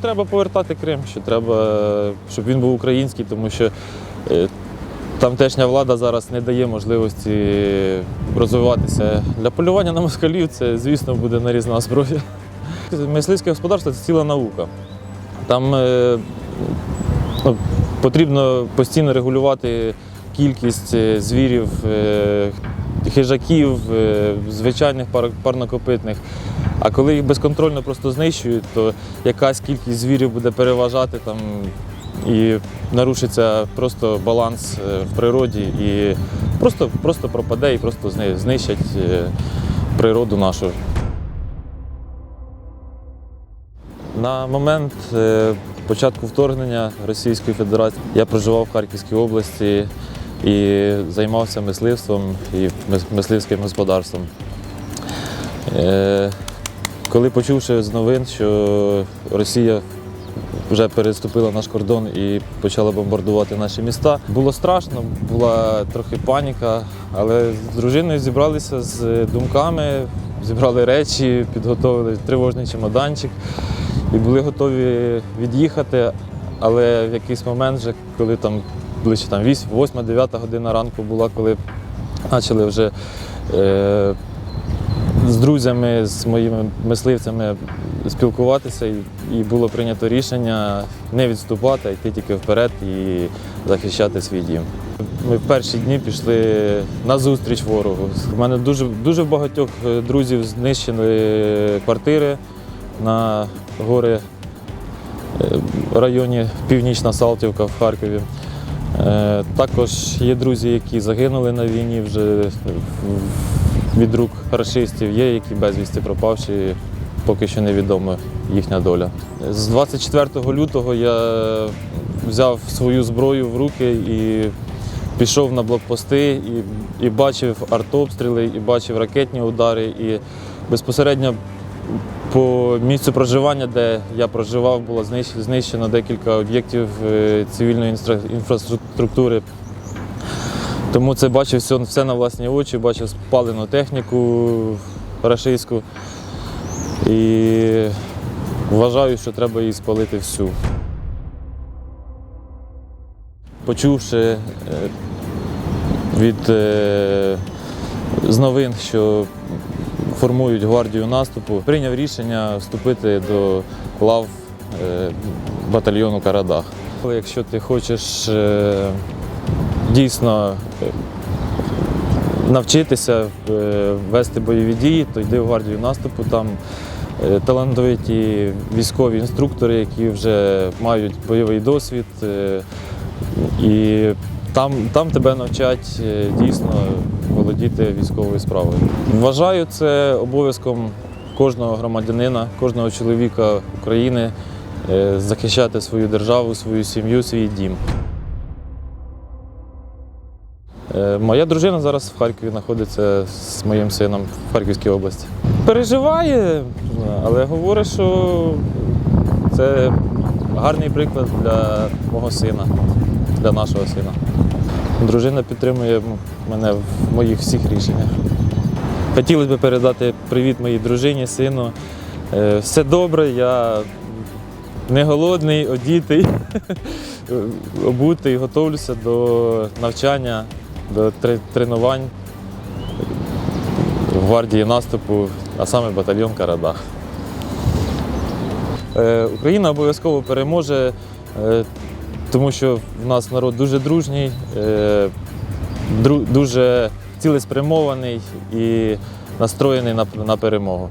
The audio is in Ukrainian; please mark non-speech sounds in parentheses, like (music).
Треба повертати Крим, що треба, щоб він був український, тому що е, тамтешня влада зараз не дає можливості розвиватися. Для полювання на москалів це, звісно, буде нарізна зброя. Мисливське господарство це ціла наука. Там е, ну, потрібно постійно регулювати кількість е, звірів, хижаків, звичайних пар- парнокопитних. А коли їх безконтрольно просто знищують, то якась кількість звірів буде переважати там і нарушиться просто баланс е, в природі і просто, просто пропаде і просто знищать е, природу нашу. На момент е, початку вторгнення Російської Федерації я проживав в Харківській області і займався мисливством і мисливським господарством. Коли почувши з новин, що Росія вже переступила наш кордон і почала бомбардувати наші міста, було страшно, була трохи паніка, але з дружиною зібралися з думками, зібрали речі, підготовили тривожний чемоданчик і були готові від'їхати. Але в якийсь момент, вже, коли там ближче там 8-9 година ранку була, коли почали вже е, з друзями, з моїми мисливцями спілкуватися, і, було прийнято рішення не відступати, а йти тільки вперед і захищати свій дім. Ми в перші дні пішли на зустріч ворогу. У мене дуже, дуже багатьох е, друзів знищені квартири на гори е, районі Північна Салтівка в Харкові. Е, Також є друзі, які загинули на війні вже від рук рашистів, є, які безвісти пропавші, поки що невідома їхня доля. З 24 лютого я взяв свою зброю в руки і пішов на блокпости, і, і бачив артобстріли, і бачив ракетні удари. І безпосередньо по місцю проживання, де я проживав, було знищ- знищено декілька об'єктів е, цивільної інфраструктури. Тому це бачив все, все на власні очі, бачив спалену техніку рашистську. І вважаю, що треба її спалити всю. Почувши е, від е, з новин, що формують гвардію наступу, прийняв рішення вступити до лав е, батальйону Карадах. Якщо ти хочеш дійсно е, навчитися е, вести бойові дії, то йди в гвардію наступу. Там е, талановиті військові інструктори, які вже мають бойовий досвід. І там, там тебе навчать дійсно володіти військовою справою. Вважаю це обов'язком кожного громадянина, кожного чоловіка України захищати свою державу, свою сім'ю, свій дім. Е, Моя дружина зараз в Харкові знаходиться з моїм сином в Харківській області. Переживає, але говорить, що це гарний приклад для мого сина, для нашого сина. Дружина підтримує мене в моїх всіх рішеннях. Хотілося б передати привіт моїй дружині, сину. Е, Все добре, я не голодний, одітий, (laughs) обутий, готовлюся до навчання, до тренувань в гвардії наступу, а саме батальйон Карадах. Е, Україна обов'язково переможе, е, тому що в нас народ дуже дружній, е, дуже цілеспрямований і настроєний на, на перемогу.